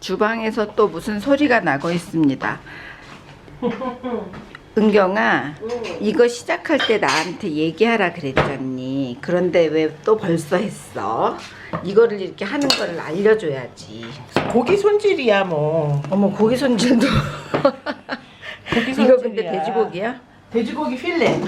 주방에서 또 무슨 소리가 나고 있습니다. 은경아, 이거 시작할 때 나한테 얘기하라 그랬잖니. 그런데 왜 또 벌써 했어? 이거를 이렇게 하는 거를 알려줘야지. 고기 손질이야 뭐. 어머, 고기 손질도. 고기 이거 근데 손질이야. 돼지고기야? 돼지고기 필레.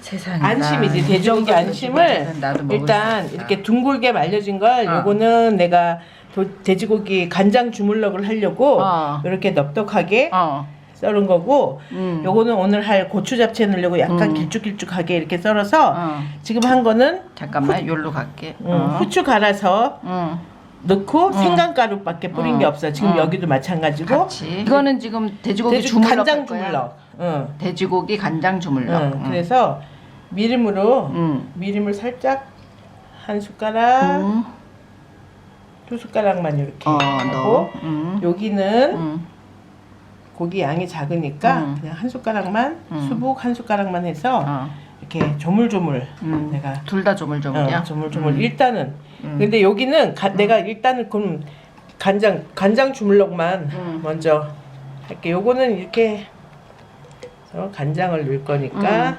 세상에. 안심이지. 돼지고기 안심을 나도 먹을 일단 있다. 이렇게 둥글게 말려진 걸 어. 요거는 내가 도- 돼지고기 간장 주물럭을 하려고 어. 이렇게 넉넉하게 어. 썰은 거고 음. 요거는 오늘 할 고추 잡채 넣으려고 약간 음. 길쭉길쭉하게 이렇게 썰어서 어. 지금 한 거는 잠깐만, 여기로 갈게. 음, 어. 후추 갈아서 응. 넣고 생강가루밖에 뿌린 어. 게 없어. 지금 어. 여기도 마찬가지고 같이. 이거는 지금 돼지고기 돼지 주물럭 간장? 주물럭. 응. 돼지고기 간장 주물럭. 응. 응. 그래서 미림으로 응. 미림을 살짝 한 숟가락, 응. 두 숟가락만 이렇게 어, 하고 너. 응. 여기는 응. 고기 양이 작으니까 음. 그냥 한 숟가락만 음. 수북 한 숟가락만 해서 어. 이렇게 조물조물 음. 내가 둘 다 조물조물이야. 어, 조물조물 음. 일단은 음. 근데 여기는 가- 내가 일단은 그럼 간장 간장 주물럭만 음. 먼저 할게. 요거는 이렇게 어, 간장을 넣을 거니까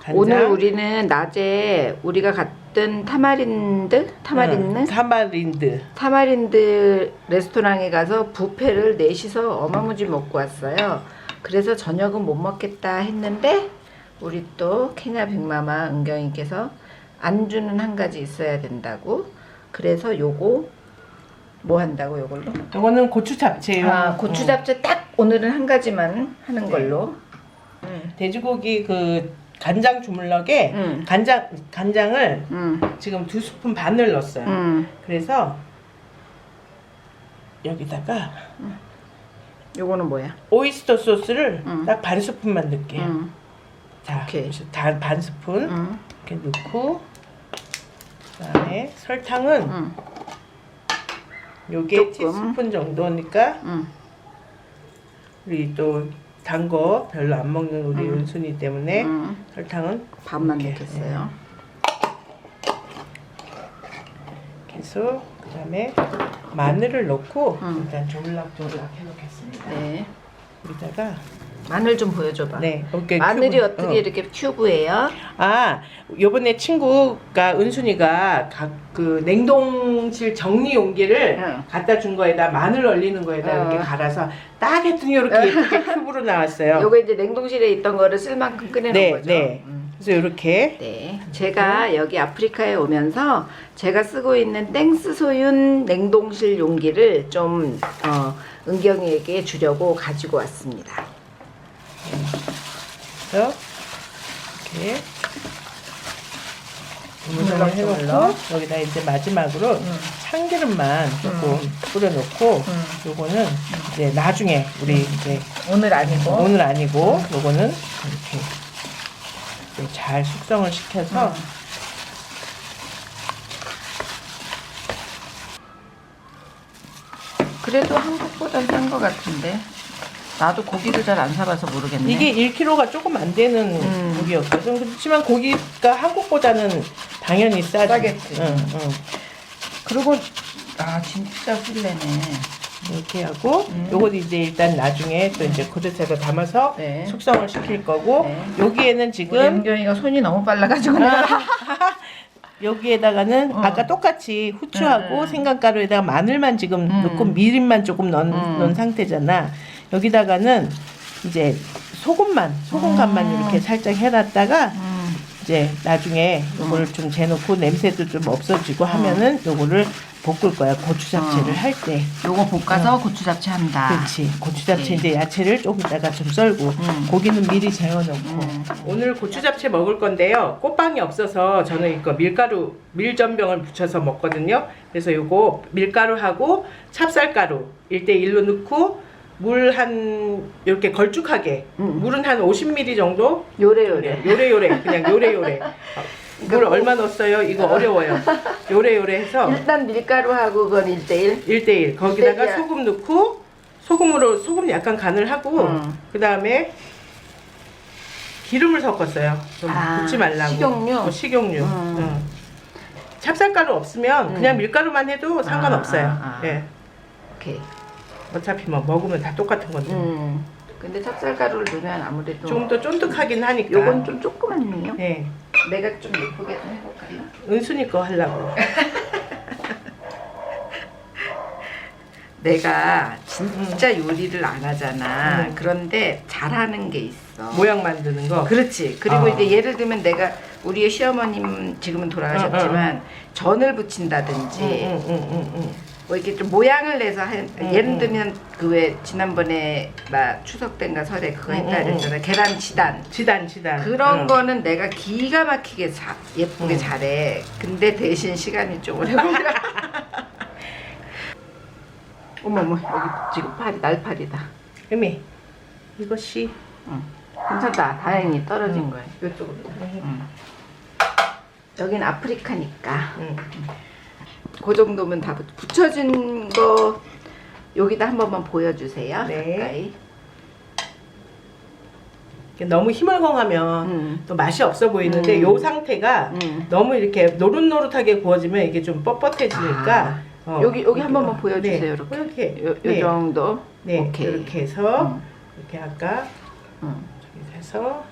간장 오늘 우리는 낮에 우리가 갔 던 타마린드 타마린드 응, 타마린드 타마린드 레스토랑에 가서 부페를 넷이서 어마무지 먹고 왔어요. 그래서 저녁은 못 먹겠다 했는데 우리 또 케냐 빅마마 은경이께서 안주는 한 가지 있어야 된다고. 그래서 요거 뭐 한다고 요걸로? 요거는 고추 잡채요. 아 고추 잡채 딱 오늘은 한 가지만 하는 걸로. 응. 돼지고기 그 간장 주물럭에 응. 간장 간장을 음. 지금 두 스푼 반을 넣었어요. 음. 그래서 여기다가 요거는 뭐야? 오이스터 소스를 음. 딱 반 스푼만 넣을게요. 음. 자, 오케이. 다, 반 스푼 음. 이렇게 넣고 그다음에 설탕은 음. 요게 조금. 티스푼 정도니까 음. 우리 또 단 거 별로 안 먹는 우리 음. 은순이 때문에 음. 설탕은 반만 이렇게, 넣겠어요. 계속 그다음에 마늘을 넣고 음. 일단 조물락조물락 해놓겠습니다. 네. 여기다가 마늘 좀 보여줘봐. 네, 이렇게 마늘이 큐브, 어떻게 어. 이렇게 큐브예요? 아, 요번에 친구가 은순이가 각그 냉동실 정리 용기를 응. 갖다 준 거에다 마늘 얼리는 거에다 어. 이렇게 갈아서 딱 했더니 이렇게 예쁘게 큐브로 나왔어요. 요거 이제 냉동실에 있던 거를 쓸 만큼 꺼내놓은 네, 거죠. 네. 음. 그래서 이렇게 네. 제가 여기 아프리카에 오면서 제가 쓰고 있는 땡스 소윤 냉동실 용기를 좀 어, 은경이에게 주려고 가지고 왔습니다. 해서 이렇게 주물럭 해놓고. 여기다 이제 마지막으로 음. 참기름만 조금 뿌려놓고 요거는 이제 나중에 우리 이제 오늘 아니고. 오늘 아니고 요거는 이렇게 이제 잘 숙성을 시켜서 음. 그래도 한국보단 싼것 같은데. 나도 고기를 잘 안 사봐서 모르겠네. 이게 1kg가 조금 안 되는 음. 고기였거든. 그렇지만 고기가 한국보다는 당연히 싸지. 싸겠지. 응, 응. 그리고 아 진짜 필레네. 이렇게 하고 음. 요거 이제 일단 나중에 또 이제 그릇에다 담아서 네. 숙성을 시킬 거고 네. 여기에는 지금 은경이가 손이 너무 빨라가지고 내가 여기에다가는 어. 아까 똑같이 후추하고 음. 생강가루에다가 마늘만 지금 음. 넣고 미림만 조금 넣은, 음. 넣은 상태잖아. 여기다가는 이제 소금만 소금 간만 음. 이렇게 살짝 해놨다가 음, 이제 나중에 요거를 좀 재놓고 냄새도 좀 없어지고 하면은 요거를 볶을 거야 고추 잡채를 어. 할 때. 요거 볶아서 고추 잡채 한다. 그렇지 고추 잡채 오케이. 이제 야채를 조금 있다가 좀 썰고 음. 고기는 미리 재워놓고 음. 오늘 고추 잡채 먹을 건데요 꽃빵이 없어서 저는 이거 밀가루 밀전병을 붙여서 먹거든요 그래서 요거 밀가루하고 찹쌀가루 1대1로 넣고 물 한 이렇게 걸쭉하게 음. 물은 한 50ml 정도 요래 요래. 요래 요래 그냥 요래 요래 어, 물 얼마 넣었어요 이거 어려워요 요래 요래 해서 일단 밀가루하고 그건 1대1. 1대1 거기다가 네, 소금 넣고 소금으로 소금 약간 간을 하고 음. 그 다음에 기름을 섞었어요 좀 아, 붓지 말라고 식용유? 어, 식용유 음. 응. 찹쌀가루 없으면 음. 그냥 밀가루만 해도 상관없어요 아, 아, 아. 예. 오케이. 어차피 뭐 먹으면 다 똑같은 건데. 음. 근데 찹쌀가루를 넣으면 아무래도 좀 더 쫀득하긴 하니까. 요건 좀 조그맣네요. 네. 내가 좀 예쁘게 좀 해볼까요? 은순이 거 하려고. 내가 진짜 요리를 안 하잖아. 음. 그런데 잘하는 게 있어. 모양 만드는 거. 그렇지. 그리고 어. 이제 예를 들면 내가 우리의 시어머님 지금은 돌아가셨지만 전을 부친다든지 응, 응, 응, 응. 뭐 이렇게 좀 모양을 내서 한, 음, 예를 음. 들면 그 왜 지난번에 막 추석 때인가 설에 그거 음, 했다 음, 그랬잖아. 계란 지단. 지단, 지단. 그런 응. 거는 내가 기가 막히게 자, 예쁘게 음. 잘해. 근데 대신 시간이 좀 오래 걸려. 어머머 여기 지금 팔이 날팔이다. 의미. 이것이 응. 괜찮다. 다행히 떨어진 음. 거야. 이쪽으로. 음. 응. 여긴 아프리카니까. 응. 그 정도면 다 붙- 붙여진 거 여기다 한 번만 보여주세요. 네. 가까이. 너무 힘을 허하면 음. 또 맛이 없어 보이는데 음. 요 상태가 음. 너무 이렇게 노릇노릇하게 구워지면 이게 좀 뻣뻣해지니까 어, 여기 여기 한. 번만 보여주세요. 네, 이렇게. 이렇게 요, 요 네. 정도. 네, 오케이. 이렇게 해서 음. 이렇게 아까 음. 저기 해서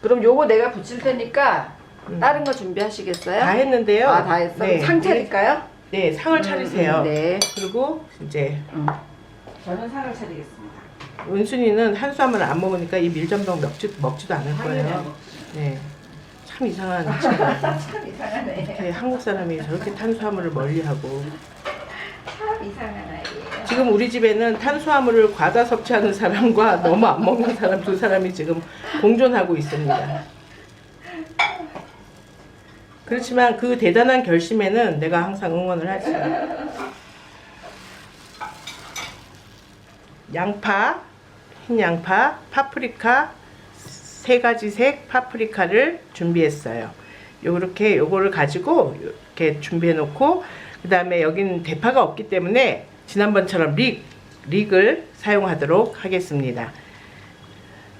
그럼 요거 내가 붙일 테니까 음. 다른 거 준비하시겠어요? 다 했는데요. 아, 다 했어? 네, 상 차릴까요? 네, 상을 차리세요. 음, 네. 그리고 이제 음. 저는 상을 차리겠습니다. 은순이는 한수함을 안 먹으니까 이 밀전병 먹지, 먹지도 않을 거예요. 네, 참 이상한. 참 이상하네. 한국 사람이 저렇게 탄수화물을 멀리하고 참 이상한 아이예요. 지금 우리 집에는 탄수화물을 과다 섭취하는 사람과 너무 안 먹는 사람 두 사람이 지금 공존하고 있습니다. 그렇지만 그 대단한 결심에는 내가 항상 응원을 하지. 양파, 흰 양파, 파프리카 세 가지 색 파프리카를 준비했어요. 요렇게 요거를 가지고 이렇게 준비해 놓고 그다음에 여기는 대파가 없기 때문에 지난번처럼 릭 릭을 사용하도록 하겠습니다.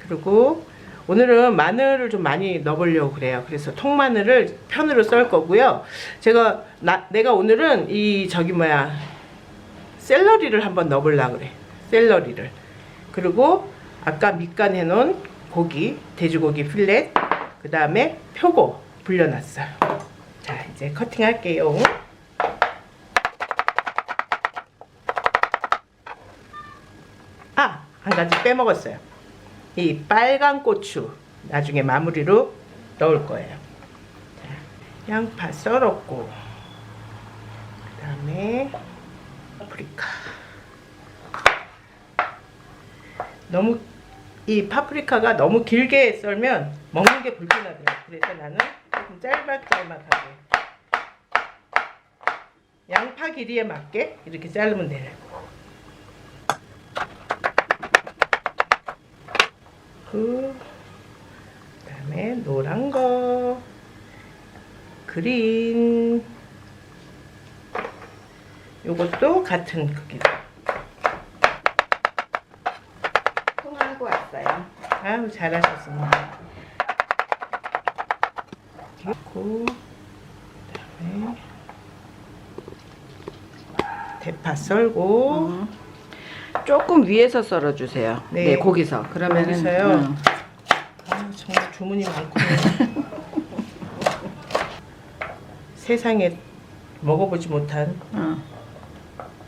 그리고 오늘은 마늘을 좀 많이 넣어보려고 그래요. 그래서 통마늘을 편으로 썰 거고요. 제가 나, 내가 오늘은 이 저기 뭐야 샐러리를 한번 넣어보려고 그래. 샐러리를. 그리고 아까 밑간 해놓은 고기, 돼지고기 필렛, 그 다음에 표고 불려놨어요. 자, 이제 커팅할게요. 아, 한 가지 빼먹었어요. 이 빨간 고추 나중에 마무리로 넣을 거예요. 자, 양파 썰었고, 그 다음에 파프리카. 너무 이 파프리카가 너무 길게 썰면 먹는 게 불편하대요. 그래서 나는 조금 짤막짤막하게 양파 길이에 맞게 이렇게 자르면 그 다음에 노란 거 그린 요것도 같은 크기로 통화하고 왔어요. 아유 잘하셨습니다 그리고 그다음에 대파 썰고 음. 조금 위에서 썰어주세요. 네. 네, 거기서. 그러면 여기서요? 아, 정말 주문이 많군요. 세상에 먹어보지 못한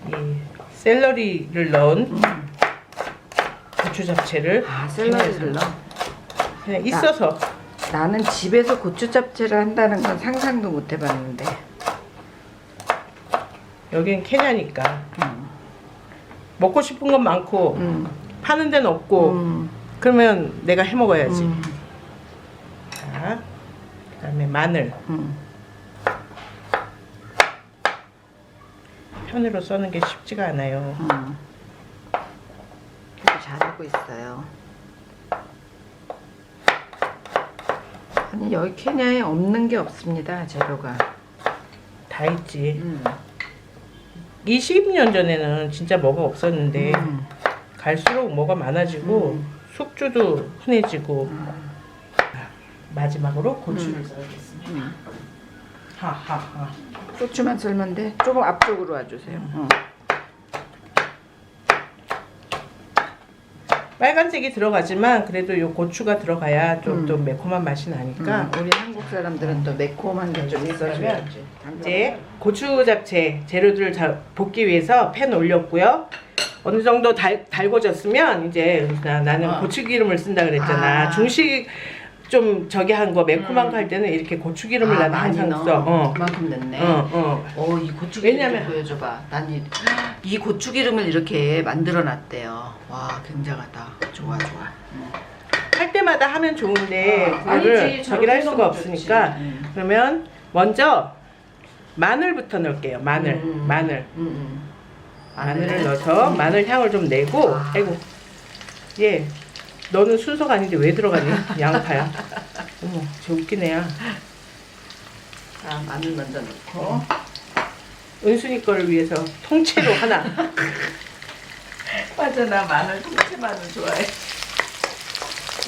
이 샐러리를 넣은 고추 잡채를 아 샐러리를 넣어. 그냥 있어서 나는 집에서 고추 잡채를 한다는 건 상상도 못 해봤는데. 여긴 케냐니까 음. 먹고 싶은 건 많고 음. 파는 데는 없고 음. 그러면 내가 해 먹어야지. 음. 자, 그다음에 마늘 음. 편으로 써는 게 쉽지가 않아요. 음. 그래도 잘하고 있어요. 아니 여기 케냐에 없는 게 없습니다 재료가. 다 있지. 음. 20년 전에는 진짜 뭐가 없었는데 음. 갈수록 뭐가 많아지고 음. 숙주도 흔해지고 마지막으로 고추를 썰겠습니다. 음. 하하하. 고추만 썰면 돼. 조금 앞쪽으로 와주세요. 어. 빨간색이 들어가지만 그래도 요 고추가 들어가야 좀 음. 또 매콤한 맛이 나니까 음, 우리 한국 사람들은 또 매콤한 게 좀 있어줘야지. 이제 고추 잡채 재료들을 다 볶기 위해서 팬 올렸고요. 어느 정도 달, 달궈졌으면 이제 나, 나는 어. 고추기름을 쓴다 그랬잖아. 아. 중식 좀 저기 한 거 매콤한 거 할 때는 이렇게 고추기름을 아, 많이 항상 넣어. 써. 어. 그만큼 넣네. 어, 어. 어, 이 고추기름 왜냐면- 좀 보여줘봐. 난 이, 이 고추기름을 이렇게 만들어 놨대요. 와, 굉장하다. 좋아, 좋아. 음. 할 때마다 하면 좋은데 아, 그거를 아니지, 저기를 할 수가 없으니까 좋지. 음. 그러면 먼저 마늘부터 넣을게요. 마늘, 음. 마늘. 음, 음. 마늘을 넣어서 음. 마늘 향을 좀 내고 아. 아이고 얘 너는 순서가 아닌데 왜 들어가니 양파야 어머 저 웃긴 애야 자, 마늘 먼저 넣고. 은순이 거를 위해서 통째로 하나 맞아, 나 마늘, 통째 마늘 좋아해.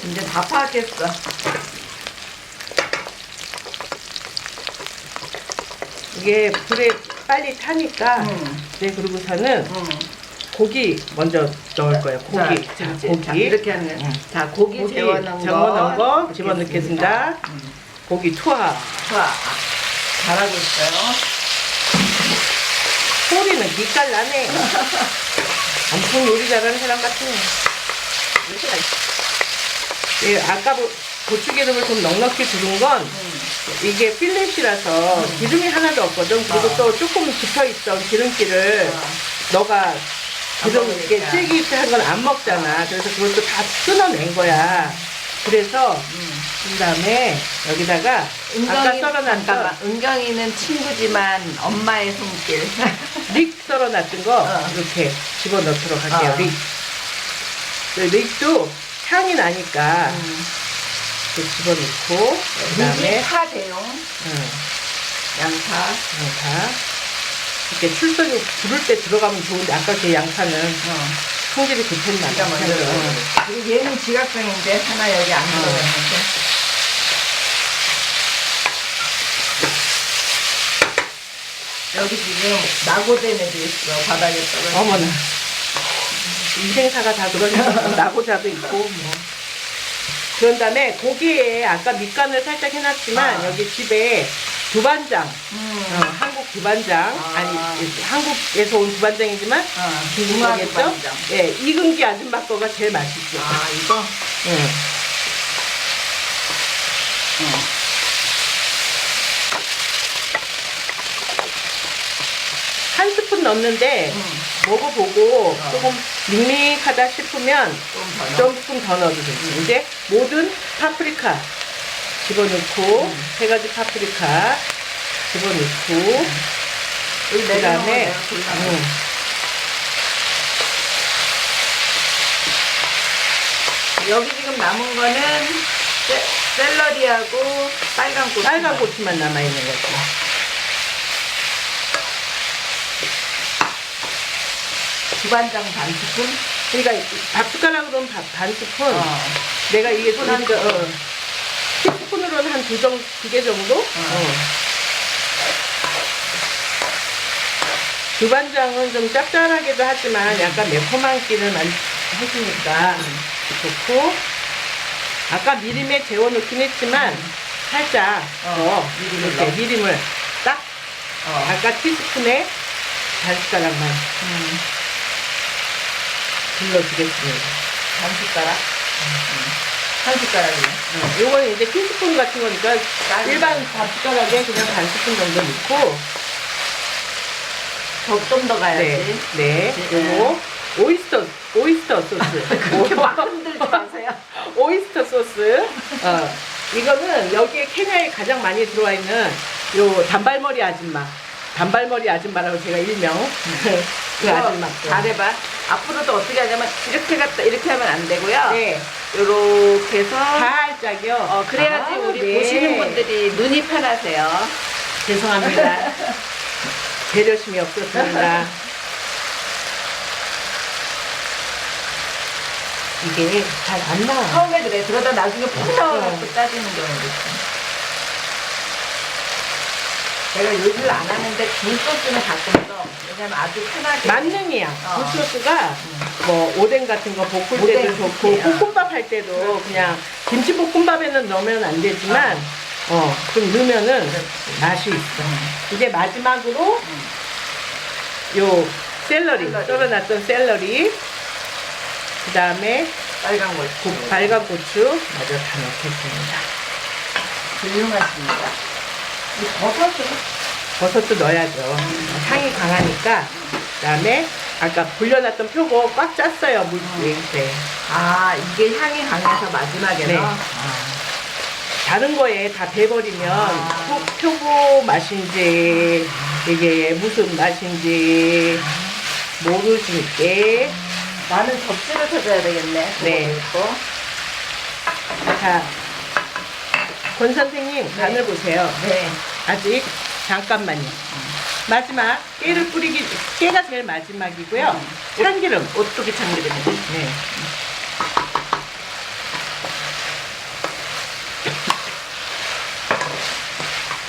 이제 다 파악했어. 이게 불에 빨리 타니까 음. 네 그러고서는 음. 고기 먼저 넣을 거예요 고기 자, 자, 고기 자, 이렇게 하는 거야. 음. 자, 고기, 고기 재워놓은 거. 거 넣겠습니다. 집어넣겠습니다. 음. 고기 투하 좋아. 잘하고 있어요. 소리는 기깔 나네 엄청 요리 잘하는 사람 다 예, 아까 뭐 고추기름을 좀 넉넉히 두른 건 음. 이게 필렛이라서 기름이 하나도 없거든. 그리고 아. 또 조금 붙어 있던 기름기를 너가 기름 먹으니까. 이게 쫄깃한 건안 먹잖아. 그래서 그것도 다 끊어낸 거야. 그래서 음. 그 다음에 여기다가 아까 은경이 썰어놨던 잠깐만. 은경이는 친구지만 엄마의 손길. 릭 썰어놨던 거 어. 이렇게 집어넣도록 할게요. 어. 릭. 그 릭도 향이 나니까 음. 이렇게 집어넣고 그다음에 파 대용 음, 양파. 양파 이렇게 출석이 부를 때 들어가면 좋은데 아까 그 양파는 어. 성질이 급했나 봐. 먼저 어. 들어가. 그리고 얘는 지각병인데 하나 여기 안 어. 들어갔는데. 여기 지금 낙오된 애도 있어 바닥에 떨어져. 어머나 인생사가 다 그러니까 나고자도 있고 뭐 그런 다음에 고기에 아까 밑간을 살짝 해놨지만 아. 여기 집에 두반장 음. 어, 한국 두반장 아. 아. 니 한국에서 온 두반장이지만 어, 중국이겠죠? 중화반장. 예, 이금기 아줌마 거가 제일 맛있죠. 아 이거. 응. 어. 한 스푼 넣는데 음. 먹어보고 어. 조금 밍밍하다 싶으면 좀 더. 넣어. 조금 더 넣어도 되지. 이제 모든 파프리카 집어넣고 음. 세 가지 파프리카 집어넣고 그 다음에 내가 골라. 여기 지금 남은 거는 세- 샐러리하고 빨간 고추. 빨간 고추만 남아 있는 거지. 두반장 반 스푼. 그러니까 밥 숟가락으로는 밥, 반 스푼. 어. 내가 이게 스푼 한 우리가, 스푼. 어, 티스푼으로는 한 두 정, 두 개 정도? 어. 두반장은 좀 짭짤하기도 하지만 약간 매콤한 끼를 많이 해주니까 좋고 아까 미림에 재워놓긴 했지만 살짝 어, 더 미림을 이렇게 넣어. 미림을 딱 어. 아까 티스푼에 반 숟가락만 음. 불러주겠습니다. 반 숟가락. 음. 한 숟가락이네. 어, 요거는 이제 티스푼 같은 거니까 일반 밥 숟가락에 그냥 반 스푼 정도 넣고 더좀더 가야지. 네, 네, 그치? 요거 오이스터 오이스터 소스. 그렇게 막 흔들지 마세요. 오이스터 소스. 어, 이거는 여기에 케냐에 가장 많이 들어와 있는 요 단발머리 아줌마. 단발머리 아줌마라고 제가 일명 그 이거 아줌마. 거. 잘해봐. 앞으로도 어떻게 하냐면 이렇게 갖다 이렇게 하면 안 되고요. 네, 요렇게 해서 살짝요. 어, 그래야지 아, 우리 네. 보시는 분들이 눈이 편하세요. 죄송합니다. 배려심이 없었습니다. 이게 잘 안 나와. 처음에 그래. 그러다 나중에 푹 어. 나와갖고 따지는 경우도 있어. 내가 요리를 안 하는데 굴소스는 가끔 써. 왜냐면 아주 편하게. 만능이야. 어. 굴소스가 뭐 오뎅 같은 거 볶을 때도 오뎅 좋고. 볶음밥 할 때도 그냥 김치볶음밥에는 넣으면 안 되지만 어, 좀 넣으면은 그렇지. 맛이 있어. 이제 마지막으로 요 샐러리, 샐러리. 썰어놨던 샐러리 그 다음에 빨간 고추. 빨간 고추 마저 다 넣겠습니다. 훌륭하십니다. 이 버섯은 버섯도 넣어야죠. 향이 강하니까 그 다음에 아까 불려놨던 표고 꽉 짰어요 물기. 네. 아 이게 향이 강해서 마지막에 네. 넣어. 다른 거에 다 배버리면 아. 표, 표고 맛인지 이게 무슨 맛인지 모르시니까 나는 접시를 쳐줘야 되겠네. 네. 네. 있고. 자, 권 선생님 간을 보세요. 네. 아직 잠깐만요. 마지막 깨를 뿌리기 깨가 제일 마지막이고요. 참기름. 오뚜기 참기름이. 네.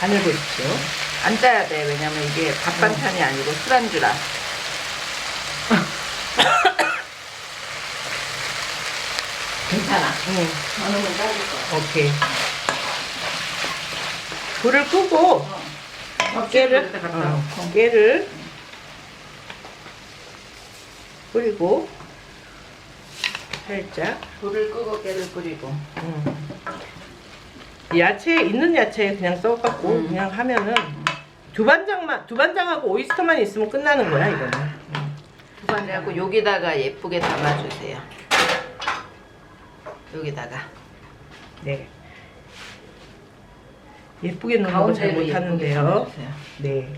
간을 보십시오. 안 짜야 돼. 왜냐면 이게 밥 반찬이 아니고 술안주라. 괜찮아. 응. 어느 건 짜줄 거야. 오케이. 불을 끄고 깨를 어. 깨를 뿌리고 살짝 불을 끄고 깨를 뿌리고. 음. 야채 있는 야채 그냥 써갖고 음. 그냥 하면은 두반장만 두반장하고 오이스터만 있으면 끝나는 거야 이거는. 두반하고 여기다가 예쁘게 담아주세요. 여기다가. 네. 예쁘게 넣는 거 잘 못하는데요. 네.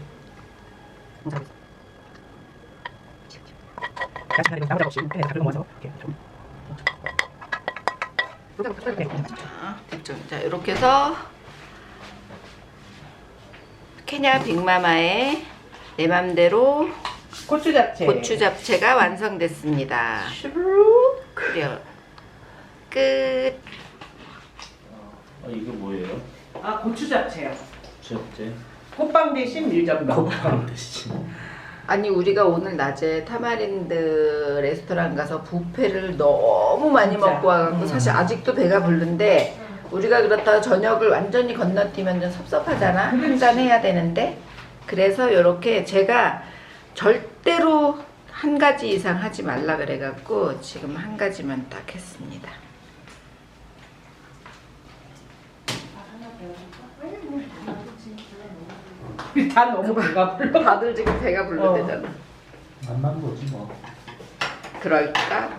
야채 이거 나무작 없이 팬에 다 넣어서 이렇게 좀. 자, 됐죠. 자, 이렇게 해서 케냐 빅마마의 내 맘대로 고추 잡채. 고추 잡채가 완성됐습니다. 슈르륵. 그래요. 끝. 아 이게 뭐예요? 아 고추 잡채요. 첫째 꽃빵 대신 밀전병. 되지. 아니 우리가 오늘 낮에 타마린드 레스토랑 가서 뷔페를 너무 많이 진짜. 먹고 와갖고 음. 사실 아직도 배가 부른데 우리가 그렇다가 저녁을 완전히 건너뛰면 좀 섭섭하잖아. 한 잔 해야 되는데. 그래서 이렇게 제가 절대로 한 가지 이상 하지 말라 그래갖고 지금 한 가지만 딱 했습니다 다 너무 배가 불러. 다들 지금 배가 부르대잖아 맛만 보지 뭐. 그럴까?